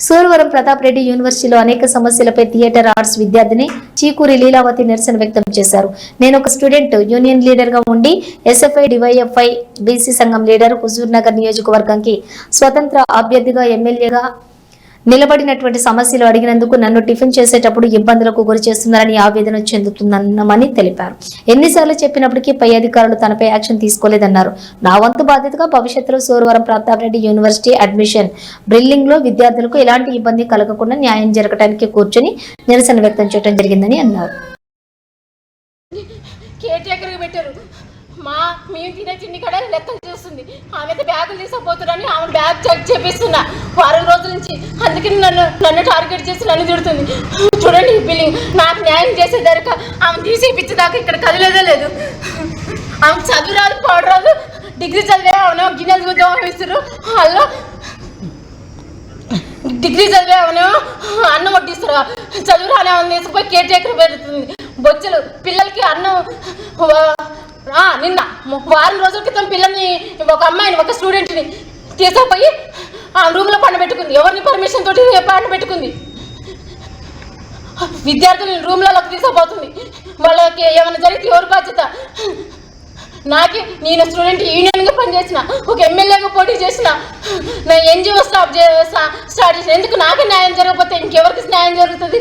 సూరవరం ప్రతాప్ రెడ్డి యూనివర్సిటీలో అనేక సమస్యలపై థియేటర్ ఆర్ట్స్ విద్యార్థిని చీకూరి లీలావతి నిరసన వ్యక్తం చేశారు. నేను ఒక స్టూడెంట్ యూనియన్ లీడర్గా ఉండి ఎస్ఎఫ్ఐ డివైఎఫ్ఐ బీసీ సంఘం లీడర్ హుజూర్ నగర్ నియోజకవర్గంకి స్వతంత్ర అభ్యర్థిగా ఎమ్మెల్యేగా నిలబడినటువంటి సమస్యలు అడిగినందుకు నన్ను టిఫిన్ చేసేటప్పుడు ఇబ్బందులకు గురి చేస్తున్నారని ఆవేదన చెందుతున్నామని తెలిపారు. ఎన్నిసార్లు చెప్పినప్పటికీ పై అధికారులు తనపై యాక్షన్ తీసుకోలేదన్నారు. నా వంతు బాధ్యతగా భవిష్యత్తులో సోరవరం ప్రతాప్ రెడ్డి యూనివర్సిటీ అడ్మిషన్ డ్రిల్లింగ్లో విద్యార్థులకు ఎలాంటి ఇబ్బంది కలగకుండా న్యాయం జరగడానికి కూర్చొని నిరసన వ్యక్తం చేయడం జరిగిందని అన్నారు. పెట్టారు. మా మేము తినే తిండి కూడా లెక్కలు చూస్తుంది. ఆమె అయితే బ్యాగులు తీసుకుపోతున్నారని ఆమె బ్యాగ్ చెక్ చేపిస్తున్నా. వారం రోజుల నుంచి అందుకని నన్ను నన్ను టార్గెట్ చేసి నన్ను తిడుతుంది. చూడండి ఈ బిల్లింగ్ నాకు న్యాయం చేసేదాకా ఆమె తీసి ఇప్పించేదాకా ఇక్కడ కదిలేదే లేదు. ఆమె చదువు రాదు పాడు డిగ్రీ చదివే అవునా గిన్నెలు చూద్దాం ఇస్తారు వాళ్ళు డిగ్రీ చదివే అవునా అన్నం వడ్డిస్తారు చదువు రానే ఉంది తీసుకుపోయి కేటీఆర్ పెడుతుంది. బొచ్చలు పిల్లలకి అన్నం వా- నిన్న వారం రోజుల క్రితం పిల్లల్ని ఒక అమ్మాయిని ఒక స్టూడెంట్ని తీసుకుపోయి ఆ రూమ్లో పండబెట్టుకుంది. ఎవరిని పర్మిషన్ తోటి పండబెట్టుకుంది? విద్యార్థులను రూమ్లలోకి తీసుకుపోతుంది. వాళ్ళకి ఏమైనా జరిగితే ఎవరు బాధ్యత? నాకే నేను స్టూడెంట్ యూనియన్గా పనిచేసిన ఒక ఎమ్మెల్యేగా పోటీ చేసిన నా ఎన్జిఓ స్టాప్ స్టార్ట్ చేసిన. ఎందుకు నాకే న్యాయం జరగకపోతే ఇంకెవరికి న్యాయం జరుగుతుంది?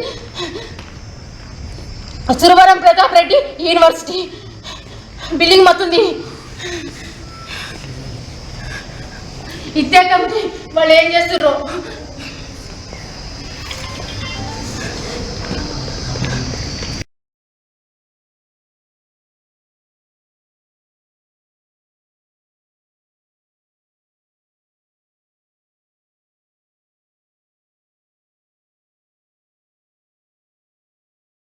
సురవరం ప్రతాప్ రెడ్డి యూనివర్సిటీ. బిల్డింగ్ మొత్తంది ఇదే కాబట్టి వాళ్ళు ఏం చేస్తున్నారు